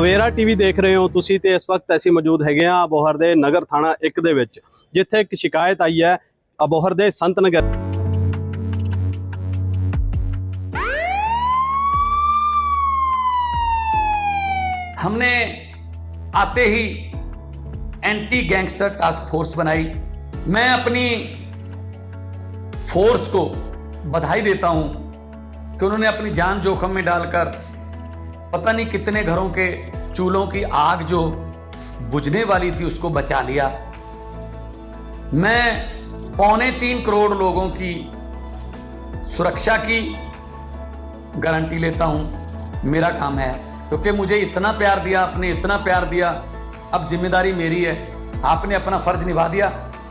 ਸਵੇਰਾ TV ਦੇਖ ਰਹੇ ਹੋ ਤੁਸੀਂ ਤੇ ਇਸ ਵਕਤ ਅਸੀਂ ਮੌਜੂਦ ਹੈਗੇ ਆ ਅਬੋਹਰ ਦੇ ਨਗਰ ਥਾਣਾ 1 ਦੇ ਵਿੱਚ ਜਿੱਥੇ ਇੱਕ ਸ਼ਿਕਾਇਤ ਆਈ ਹੈ ਅਬੋਹਰ ਦੇ ਸੰਤ ਨਗਰ हमने आते ही एंटी गैंगस्टर टास्क फोर्स बनाई मैं अपनी फोर्स को बधाई देता हूं कि उन्होंने अपनी जान जोखिम में डालकर पता नहीं कितने घरों के चूल्हों की आग जो बुझने वाली थी उसको बचा लिया। मैं पौने तीन करोड़ लोगों की सुरक्षा की गारंटी लेता हूँ। मेरा काम है। क्योंकि मुझे इतना प्यार दिया, आपने इतना प्यार दिया। अब ज़िम्मेदारी मेरी है। आपने अपना फ़र्ज़ निभा दिया।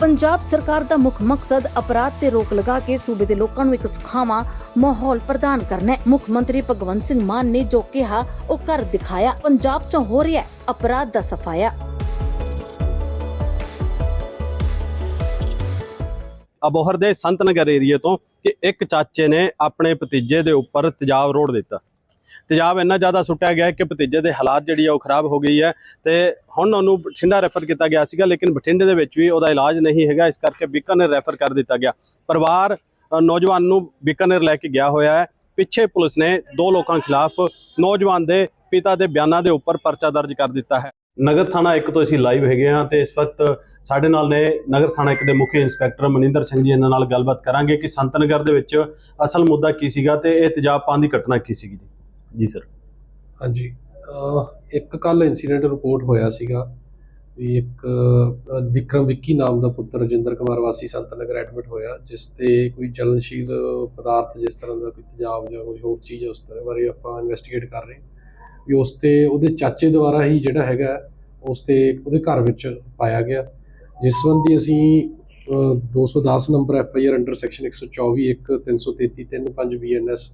ਪੰਜਾਬ ਸਰਕਾਰ ਦਾ ਮੁੱਖ ਮਕਸਦ ਅਪਰਾਧ ਤੇ ਰੋਕ ਲਗਾ ਕੇ ਸੂਬੇ ਦੇ ਲੋਕਾਂ ਨੂੰ ਇੱਕ ਸੁਖਾਵਾਂ ਮਾਹੌਲ ਪ੍ਰਦਾਨ ਕਰਨਾ ਹੈ। ਮੁੱਖ ਮੰਤਰੀ ਭਗਵੰਤ ਸਿੰਘ ਮਾਨ ਨੇ ਜੋ ਕਿਹਾ, ਉਹ ਕਰ ਦਿਖਾਇਆ। ਪੰਜਾਬ 'ਚ ਹੋ ਰਿਹਾ ਅਪਰਾਧ ਦਾ ਸਫਾਇਆ। ਅਬੋਹਰ ਦੇ ਸੰਤ ਨਗਰ ਏਰੀਏ ਤੋਂ ਕਿ ਇੱਕ ਚਾਚੇ ਨੇ ਆਪਣੇ ਭਤੀਜੇ ਦੇ ਉੱਪਰ ਤੇਜ਼ਾਬ ਰੋੜ ਦਿੱਤਾ। ਤੇਜ਼ਾਬ ਇੰਨਾ ਜ਼ਿਆਦਾ ਸੁੱਟਿਆ ਗਿਆ ਕਿ ਭਤੀਜੇ ਦੇ ਹਾਲਾਤ ਜਿਹੜੀ ਆ ਉਹ ਖਰਾਬ ਹੋ ਗਈ ਹੈ ਤੇ ਹੁਣ ਉਹਨੂੰ ਬਠਿੰਡਾ ਰੈਫਰ ਕੀਤਾ ਗਿਆ ਸੀਗਾ, ਲੇਕਿਨ ਬਠਿੰਡੇ ਦੇ ਵਿੱਚ ਵੀ ਉਹਦਾ ਇਲਾਜ ਨਹੀਂ ਹੈਗਾ, ਇਸ ਕਰਕੇ ਬੀਕਾਨੇਰ ਰੈਫਰ ਕਰ ਦਿੱਤਾ ਗਿਆ। ਪਰਿਵਾਰ ਨੌਜਵਾਨ ਨੂੰ ਬੀਕਾਨੇਰ ਲੈ ਕੇ ਗਿਆ ਹੋਇਆ ਹੈ। ਪਿੱਛੇ ਪੁਲਿਸ ਨੇ ਦੋ ਲੋਕਾਂ ਖਿਲਾਫ ਨੌਜਵਾਨ ਦੇ ਪਿਤਾ ਦੇ ਬਿਆਨਾਂ ਦੇ ਉੱਪਰ ਪਰਚਾ ਦਰਜ ਕਰ ਦਿੱਤਾ ਹੈ। ਨਗਰ ਥਾਣਾ ਇੱਕ ਤੋਂ ਅਸੀਂ ਲਾਈਵ ਹੈਗੇ ਆ ਤੇ ਇਸ ਵਕਤ ਸਾਡੇ ਨਾਲ ਨੇ ਨਗਰ ਥਾਣਾ ਇੱਕ ਦੇ ਮੁੱਖ ਇੰਸਪੈਕਟਰ ਮਨਿੰਦਰ ਸਿੰਘ ਜੀ, ਇਹਨਾਂ ਨਾਲ ਗੱਲਬਾਤ ਕਰਾਂਗੇ ਕਿ ਸੰਤ ਨਗਰ ਦੇ ਵਿੱਚ ਅਸਲ ਮੁੱਦਾ ਕੀ ਸੀਗਾ ਤੇ ਇਹ ਤੇਜ਼ਾਬ ਪਾਉਣ ਦੀ ਘਟਨਾ ਕੀ ਸੀਗੀ ਜੀ? ਜੀ ਸਰ। ਹਾਂਜੀ। ਇੱਕ ਕੱਲ ਇਨਸੀਡੈਂਟ ਰਿਪੋਰਟ ਹੋਇਆ ਸੀਗਾ ਵੀ ਇੱਕ ਵਿਕਰਮ ਵਿੱਕੀ ਨਾਮ ਦਾ ਪੁੱਤਰ ਰਜਿੰਦਰ ਕੁਮਾਰ ਵਾਸੀ ਸੰਤ ਨਗਰ ਐਡਮਿਟ ਹੋਇਆ ਜਿਸ ਤੇ ਕੋਈ ਜਲਨਸ਼ੀਲ ਪਦਾਰਥ ਜਿਸ ਤਰ੍ਹਾਂ ਦਾ ਕੋਈ ਤੇਜ਼ਾਬ ਜਾਂ ਕੋਈ ਹੋਰ ਚੀਜ਼ ਉਸ ਤਰ੍ਹਾਂ ਬਾਰੇ ਆਪਾਂ ਇਨਵੈਸਟੀਗੇਟ ਕਰ ਰਹੇ ਵੀ ਉਸ ਤੇ ਉਹਦੇ ਚਾਚੇ ਦੁਆਰਾ ਹੀ ਜਿਹੜਾ ਹੈਗਾ ਉਸ ਤੇ ਉਹਦੇ ਘਰ ਵਿੱਚ ਪਾਇਆ ਗਿਆ। ਜਿਸ ਸੰਬੰਧੀ ਅਸੀਂ ਅਹ, 210 number F I R under section 124 1 333 35 BNS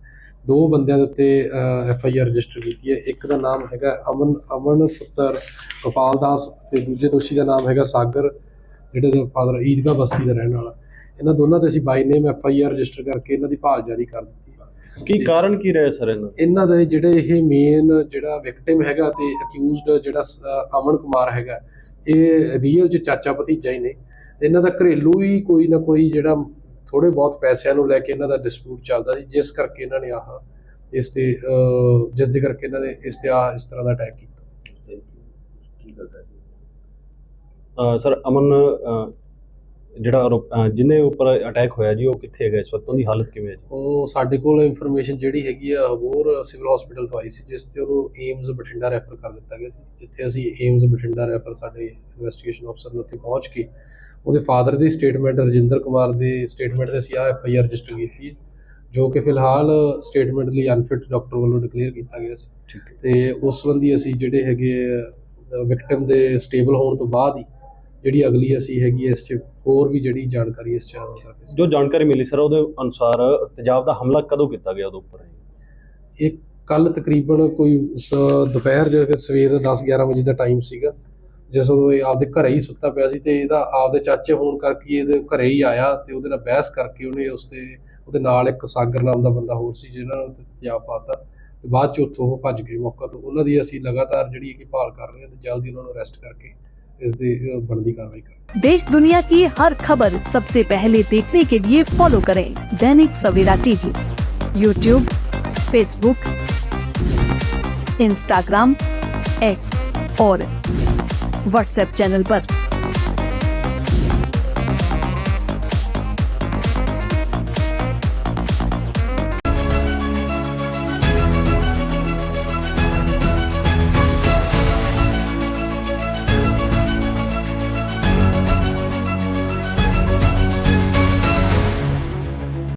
ਦੋ ਬੰਦਿਆਂ ਦੇ ਉੱਤੇ ਐਫ ਆਈ ਆਰ ਰਜਿਸਟਰ ਕੀਤੀ ਹੈ। ਇੱਕ ਦਾ ਨਾਮ ਹੈਗਾ ਅਮਨ ਅਮਨ ਪੁੱਤਰ ਗੋਪਾਲ ਦਾਸ ਤੇ ਦੂਜੇ ਦੋਸ਼ੀ ਦਾ ਨਾਮ ਹੈਗਾ ਸਾਗਰ ਜਿਹੜੇ ਦੇ ਫਾਦਰ ਈਦਗਾ ਬਸਤੀ ਦਾ ਰਹਿਣ ਵਾਲਾ। ਇਹਨਾਂ ਦੋਨਾਂ ਤੇ ਅਸੀਂ by name F I R register ਕਰਕੇ ਇਹਨਾਂ ਦੀ ਭਾਲ ਜਾਰੀ ਕਰ ਦਿੱਤੀ। ਕੀ ਕਾਰਨ ਕੀ ਰਿਹਾ ਸਰ ਇਹਨਾਂ? ਇਹਨਾਂ ਦੇ ਜਿਹੜੇ ਇਹ ਮੇਨ ਜਿਹੜਾ ਵਿਕਟਿਮ ਹੈਗਾ ਤੇ ਅਕਿਊਜ਼ਡ ਜਿਹੜਾ ਅਮਨ ਕੁਮਾਰ ਹੈਗਾ ਇਹ ਰੀਅਲ ਚ ਚਾਚਾ ਭਤੀਜਾ ਹੀ ਨੇ। ਇਹਨਾਂ ਦਾ ਘਰੇਲੂ ਹੀ ਕੋਈ ਨਾ ਕੋਈ ਜਿਹੜਾ ਥੋੜੇ ਬਹੁਤ ਪੈਸਿਆਂ ਨੂੰ ਲੈ ਕੇ ਇਹਨਾਂ ਦਾ ਡਿਸਪਿਊਟ ਚੱਲਦਾ ਸੀ ਜਿਸ ਕਰਕੇ ਇਹਨਾਂ ਨੇ ਆਹ ਇਸ ਤੇ ਜਿਸ ਦੇ ਕਰਕੇ ਇਹਨਾਂ ਨੇ ਇਸ ਤੇ ਆਹ ਇਸ ਤਰ੍ਹਾਂ ਦਾ ਅਟੈਕ ਕੀਤਾ। ਸਰ ਅਮਨ ਜਿਹੜਾ ਜਿਹਦੇ ਉੱਪਰ ਅਟੈਕ ਹੋਇਆ ਜੀ ਉਹ ਕਿੱਥੇ ਹੈਗਾ? ਇਸ ਵਕਤ ਉਹਦੀ ਹਾਲਤ ਕਿਵੇਂ ਹੈ ਜੀ? ਉਹ ਸਾਡੇ ਕੋਲ ਇਨਫੋਰਮੇਸ਼ਨ ਜਿਹੜੀ ਹੈਗੀ ਆ ਹੋਰ ਸਿਵਲ ਹਸਪੀਟਲ ਤੋਂ ਆਈ ਸੀ ਜਿਸ ਤੇ ਉਹਨੂੰ ਏਮਜ਼ ਬਠਿੰਡਾ ਰੈਫਰ ਕਰ ਦਿੱਤਾ ਗਿਆ ਸੀ ਜਿੱਥੇ ਅਸੀਂ ਏਮਜ਼ ਬਠਿੰਡਾ ਰੈਫਰ ਸਾਡੇ ਇਨਵੈਸਟੀਗੇਸ਼ਨ ਅਫਸਰ ਨੇ ਉੱਥੇ ਪਹੁੰਚ ਕੇ ਉਹਦੇ ਫਾਦਰ ਦੀ ਸਟੇਟਮੈਂਟ ਰਜਿੰਦਰ ਕੁਮਾਰ ਦੀ ਸਟੇਟਮੈਂਟ ਤੇ ਅਸੀਂ ਆ ਐਫ ਆਈ ਆਰ ਰਜਿਸਟਰ ਕੀਤੀ ਹੈ, ਜੋ ਕਿ ਫਿਲਹਾਲ ਸਟੇਟਮੈਂਟ ਲਈ ਅਨਫਿਟ ਡਾਕਟਰ ਵੱਲੋਂ ਡਿਕਲੇਅਰ ਕੀਤਾ ਗਿਆ ਸੀ। ਤੇ ਉਸ ਸੰਬੰਧੀ ਅਸੀਂ ਜਿਹੜੇ ਹੈਗੇ ਵਿਕਟਿਮ ਦੇ ਸਟੇਬਲ ਹੋਣ ਤੋਂ ਬਾਅਦ ਹੀ ਜਿਹੜੀ ਅਗਲੀ ਅਸੀਂ ਹੈਗੀ ਇਸ 'ਚ ਹੋਰ ਵੀ ਜਿਹੜੀ ਜਾਣਕਾਰੀ ਇਸ 'ਚ ਕਰਕੇ ਸੀ। ਜੋ ਜਾਣਕਾਰੀ ਮਿਲੀ ਸਰ ਉਹਦੇ ਅਨੁਸਾਰ ਤੇਜ਼ਾਬ ਦਾ ਹਮਲਾ ਕਦੋਂ ਕੀਤਾ ਗਿਆ ਉਹਦੇ ਉੱਪਰ? ਇਹ ਕੱਲ ਤਕਰੀਬਨ ਕੋਈ ਦੁਪਹਿਰ ਦੇ ਸਵੇਰ ਦਾ 10 11 ਵਜੇ ਦਾ ਟਾਈਮ ਸੀਗਾ। ਜਿਸ ਉਹ ਇਹ ਆਪਦੇ ਘਰੇ ਹੀ ਸੁੱਤਾ ਪਿਆ ਸੀ ਤੇ ਇਹਦਾ ਆਪਦੇ ਚਾਚੇ ਹੋਣ ਕਰਕੇ ਇਹਦੇ ਘਰੇ ਹੀ ਆਇਆ ਤੇ ਉਹਦੇ ਨਾਲ ਬਹਿਸ ਕਰਕੇ ਉਹਨੇ ਉਸ ਤੇ ਉਹਦੇ ਨਾਲ ਇੱਕ ਸਾਗਰ ਨਾਮ ਦਾ ਬੰਦਾ ਹੋਰ ਸੀ ਜਿਹਨਾਂ ਨੇ ਉੱਤੇ ਤੇਜ਼ਾਬ ਪਾਤਾ ਤੇ ਬਾਅਦ ਚ ਉੱਥੋਂ ਉਹ ਭੱਜ ਗਏ ਮੌਕਾ ਤੋਂ ਉਹਨਾਂ ਦੀ ਅਸੀਂ ਲਗਾਤਾਰ ਜਿਹੜੀ ਹੈ ਕਿ ਭਾਲ ਕਰ ਰਹੇ ਹਾਂ ਤੇ ਜਲਦੀ ਉਹਨਾਂ ਨੂੰ ਅਰੈਸਟ ਕਰਕੇ ਇਸ ਦੀ ਅ, ਬਣਦੀ ਕਾਰਵਾਈ ਕਰਾਂਗੇ देश दुनिया की हर खबर सबसे पहले देखने के लिए फॉलो करें Dainik Savera TV YouTube Facebook Instagram X और व्हाट्सएप चैनल पर।